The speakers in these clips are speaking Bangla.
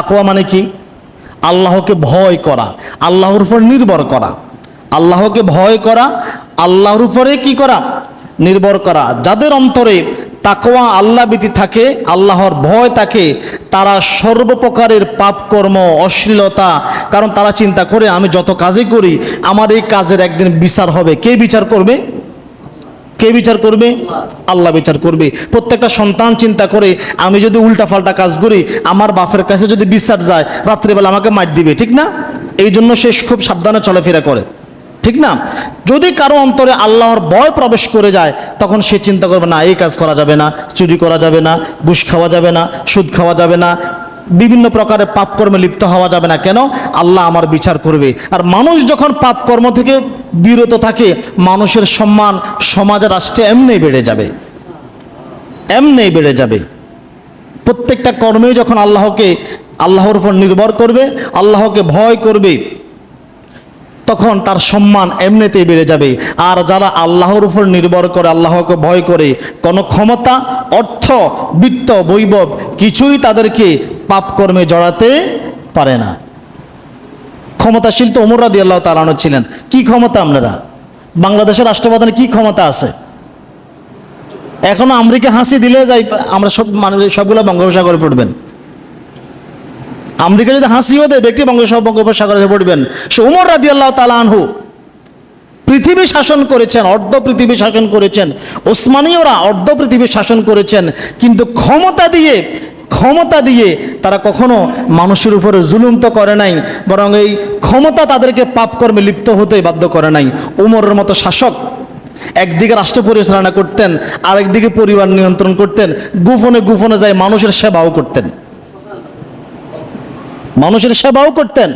তাকোয়া মানে কি? আল্লাহকে ভয় করা, আল্লাহর উপর নির্ভর করা। আল্লাহকে ভয় করা, আল্লাহর উপরে কি করা? নির্ভর করা। যাদের অন্তরে তাকোয়া আল্লাহ ভীতি থাকে, আল্লাহর ভয় থাকে, তারা সর্বপ্রকারের পাপকর্ম, অশ্লীলতা, কারণ তারা চিন্তা করে, আমি যত কাজই করি, আমার এই কাজের একদিন বিচার হবে। কে বিচার করবে? কে বিচার করবে? আল্লাহ বিচার করবে। প্রত্যেকটা সন্তান চিন্তা করে, আমি যদি উল্টা পাল্টা কাজ করি, আমার বাপের কাছে যদি বিচার যায়, রাত্রিবেলা আমাকে মার দিবে, ঠিক না? এই জন্য সে খুব সাবধানে চলাফেরা করে। ঠিক না? যদি কারও অন্তরে আল্লাহর ভয় প্রবেশ করে যায়, তখন সে চিন্তা করবে, না, এই কাজ করা যাবে না, চুরি করা যাবে না ঘুষ খাওয়া যাবে না, সুদ খাওয়া যাবে না বিভিন্ন প্রকারের পাপকর্মে লিপ্ত হওয়া যাবে না। কেন? আল্লাহ আমার বিচার করবে। আর মানুষ যখন পাপকর্ম থেকে বিরত থাকে, মানুষের সম্মান সমাজ রাষ্ট্রে এমনি বেড়ে যাবে। এমনি বেড়ে যাবে। প্রত্যেকটা কর্মে যখন আল্লাহকে, আল্লাহর উপর নির্ভর করবে, আল্লাহকে ভয় করবে তখন তার সম্মান এমনিতেই বেড়ে যাবে। আর যারা আল্লাহর উপর নির্ভর করে, আল্লাহকে ভয় করে, কোনো ক্ষমতা, অর্থ, বিত্ত, বৈভব কিছুই তাদেরকে পাপকর্মে জড়াতে পারে না। ক্ষমতাশীল তো ওমর রাদি আল্লাহ তালানো ছিলেন। কি ক্ষমতা আপনারা? বাংলাদেশের রাষ্ট্রপ্রধানের কি ক্ষমতা আছে? এখনও আমেরিকা হাসি দিলে যাই, আমরা সব মানে সবগুলো বঙ্গোপসাগরে পড়বেন। আমেরিকা যদি হাসিও দেয় ব্যক্তি বঙ্গোপসাগর বঙ্গোপসাগরে পড়বেন, সে উমর রাদি আল্লাহ তালানহু পৃথিবী শাসন করেছেন, অর্ধ পৃথিবী শাসন করেছেন, ওসমানীয়রা অর্ধ পৃথিবী শাসন করেছেন, কিন্তু ক্ষমতা দিয়ে ক্ষমতা দিয়ে তারা কখনো মানুষের উপরে জুলুম তো করে নাই, বরং এই ক্ষমতা তাদেরকে পাপকর্মে লিপ্ত হতে বাধ্য করে নাই। উমরের মতো শাসক একদিকে রাষ্ট্র পরিচালনা করতেন, আরেকদিকে পরিবার নিয়ন্ত্রণ করতেন, গোপনে গোপনে যায় মানুষের সেবাও করতেন। মানুষের সেবাও করতেন।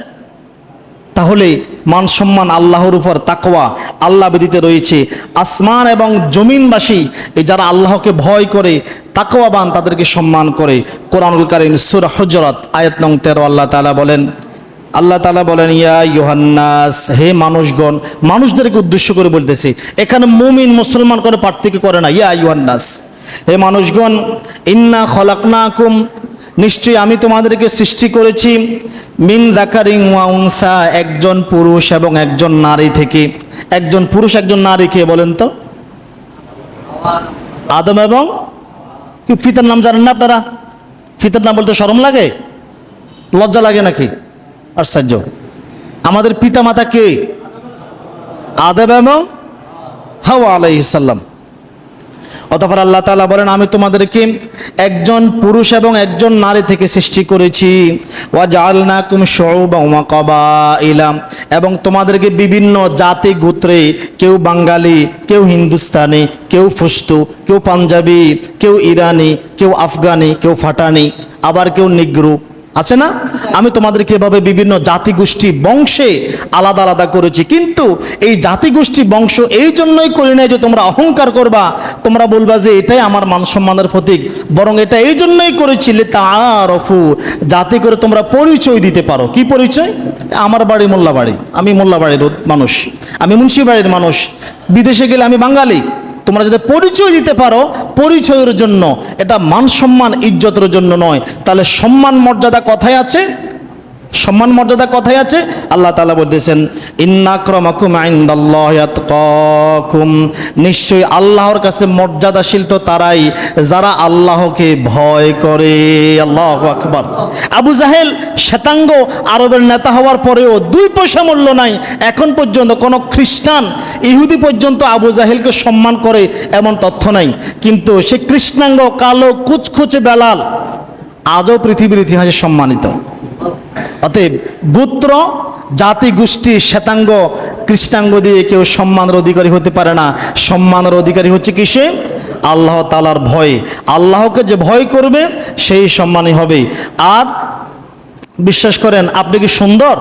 তাহলে মান সম্মান আল্লাহর উপর, তাকওয়া আল্লাহ বেদিতে রয়েছে। আসমান এবং জমিনবাসী এই যারা আল্লাহকে ভয় করে, তাকওয়াবান তাদেরকে সম্মান করে। কোরআনুল কারিম সুর হজরত, আয়াত নং তেরো, আল্লাহ তালা বলেন, আল্লাহ তালা বলেন, ইয়া ইউহান্নাস হে মানুষগণ, মানুষদেরকে উদ্দেশ্য করে বলতেছে, এখানে মুমিন মুসলমান কোনো পার্থক্য করে না। ইয়া ইউহান্নাস হে মানুষগণ, ইন্না খলাকনাকুম নিশ্চয়ই আমি তোমাদেরকে সৃষ্টি করেছি। মিন জাকারিং ওয়াউনসা একজন পুরুষ এবং একজন নারী থেকে। একজন পুরুষ, একজন নারী কে বলেন তো? আদম এবং? কি, ফিতার নাম জানেন না আপনারা? ফিতার নাম বলতে শরম লাগে? লজ্জা লাগে নাকি? আশ্চর্য। আমাদের পিতা মাতা কে? আদম এবং হাওয়া আলাইসাল্লাম অতঃপর আল্লাহ তালা বলেন, আমি তোমাদেরকে একজন পুরুষ এবং একজন নারী থেকে সৃষ্টি করেছি। ওয়া জালনা কুম কবা ইলাম এবং তোমাদেরকে বিভিন্ন জাতি, গোত্রে, কেউ বাঙালি, কেউ হিন্দুস্তানি, কেউ ফুস্তু, কেউ পাঞ্জাবি, কেউ ইরানি, কেউ আফগানি, কেউ ফাটানি, আবার কেউ নিগ্রু। আছে না? আমি তোমাদেরকে এভাবে বিভিন্ন জাতিগোষ্ঠী বংশে আলাদা আলাদা করেছি। কিন্তু এই জাতিগোষ্ঠী বংশ এই জন্যই করি নাই যে তোমরা অহংকার করবা। তোমরা বলবা যে এটাই আমার মান সম্মানের প্রতীক। বরং এটা এই জন্যই করেছি, লে করেছিলে তারফু যাতে করে তোমরা পরিচয় দিতে পারো। কি পরিচয়? আমার বাড়ি মোল্লা বাড়ি আমি মোল্লা বাড়ির মানুষ। আমি মুন্সি বাড়ির মানুষ। বিদেশে গেলে আমি বাঙালি। তোমরা যদি পরিচয় দিতে পারো, পরিচয়ের জন্য, এটা মান সম্মান, ইজ্জতের জন্য নয়। তাহলে সম্মান মর্যাদা কথায় আছে? সম্মান মর্যাদা কথায় আছে। আল্লাহ তালা বলতেছেন ইন্নাক্রমাকুম নিশ্চয়ই আল্লাহর কাছে মর্যাদাশীল তো তারাই, যারা আল্লাহকে ভয় করে। আল্লাহ আকবর। আবু জাহেল শ্বেতাঙ্গ আরবের নেতা হওয়ার পরেও দুই পয়সা মূল্য নাই। এখন পর্যন্ত কোনো খ্রিস্টান, ইহুদি পর্যন্ত আবু জাহেলকে সম্মান করে এমন তথ্য নাই। কিন্তু সে কৃষ্ণাঙ্গ, কালো, কুচকুচে বেলাল, আজও পৃথিবীর ইতিহাসে সম্মানিত। অতএব গোত্র, জাতি, গোষ্ঠী, শ্বেতাঙ্গ, কৃষ্ণাঙ্গ দিয়ে কেউ সম্মানের অধিকারী হতে পারে না। সম্মানের অধিকারী হচ্ছে কিসে? আল্লাহ তালার ভয়ে। আল্লাহকে যে ভয় করবে, সেই সম্মানই হবে। আর বিশ্বাস করেন, আপনি কি সুন্দর?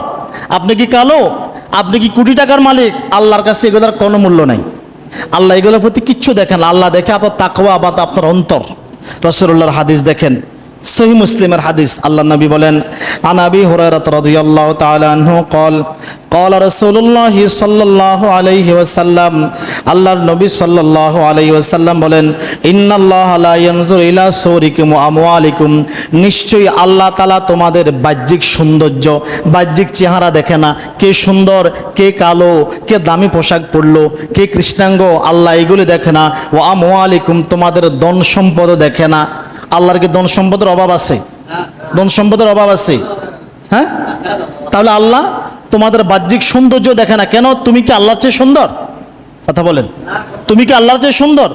আপনি কি কালো? আপনি কি কোটি টাকার মালিক? আল্লাহর কাছে এগুলোর কোনো মূল্য নাই। আল্লাহ এগুলোর প্রতি কিচ্ছু দেখেন আল্লাহ দেখে আপনার তাকওয়া বা আপনার অন্তর। রসুল্লাহর হাদিস দেখেন। সহি মুসলিমের হাদিস আল্লাহ নবী বলেন আনাবি হুরায়রাত রাদিয়াল্লাহু তাআলা আনহু قال قال رسول الله صلى الله عليه وسلم আল্লাহর নবী সাল্লাল্লাহু আলাইহি ওয়াসাল্লাম বলেন ইন্নাল্লাহ লা ইয়ানজুর ইলা সুরিকুম ওয়া আমওয়ালিকুম নিশ্চয়ই আল্লাহ তাআলা তোমাদের বাহ্যিক সৌন্দর্য বাহ্যিক চেহারা দেখে না কে সুন্দর কে কালো কে দামি পোশাক পরলো কে কৃষ্ণাঙ্গ আল্লাহ এগুলি দেখে না ও আমওয়ালিকুম তোমাদের ধন সম্পদ দেখে না আল্লাহর কি ধন সম্পদের অভাব আছে? ধন সম্পদের অভাব আছে। হ্যাঁ? তাহলে আল্লাহ তোমাদের বাহ্যিক সৌন্দর্য দেখে না। কেন? তুমি কি আল্লাহর চেয়ে সুন্দর? কথা বলেন। তুমি কি আল্লাহর চেয়ে সুন্দর?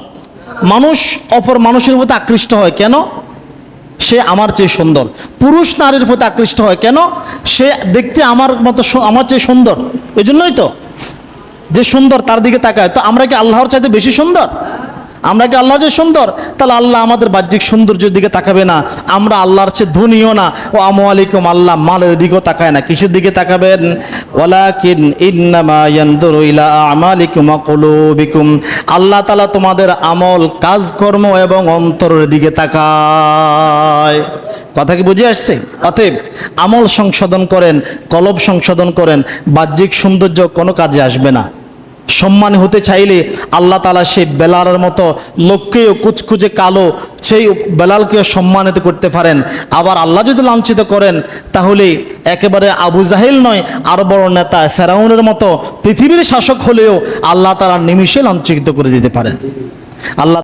মানুষ অপর মানুষের প্রতি আকৃষ্ট হয় কেন? সে আমার চেয়ে সুন্দর। পুরুষ নারীর প্রতি আকৃষ্ট হয় কেন? সে দেখতে আমার মতো আমার চেয়ে সুন্দর। এই জন্যই তো। যে সুন্দর তার দিকে তাকায়। তো আমরা কি আল্লাহর চাইতে বেশি সুন্দর? আমরা কি আল্লাহর চেয়ে সুন্দর? তাহলে আল্লাহ আমাদের বাহ্যিক সৌন্দর্যের দিকে তাকাবে না। আমরা আল্লাহর চেয়ে ধনীও না। ও আমু আলাইকুম, আল্লাহ মালের দিকেও তাকায় না। কিসের দিকে তাকাবেন? ওয়ালাকিন ইয়ানজুরু ইলা আমালিকুম ওয়া কুলুবিকুম। আল্লাহ তাআলা তোমাদের আমল, কাজকর্ম এবং অন্তরের দিকে তাকায়। কথা কি বুঝে আসছে? অতএব আমল সংশোধন করেন, কলব সংশোধন করেন, বাহ্যিক সৌন্দর্য কোনো কাজে আসবে না। সম্মান হতে চাইলে আল্লাহ তালা সেই বেলালের মতো লোককেও কুচকুচে কালো সেই বেলালকেও সম্মানিত করতে পারেন। আবার আল্লাহ যদি লাঞ্ছিত করেন, তাহলে একেবারে আবু জাহেল নয়, আর বড় নেতা ফেরাউনের মতো পৃথিবীর শাসক হলেও আল্লাহ তালা নিমিষে লাঞ্ছিত করে দিতে পারেন। আল্লাহ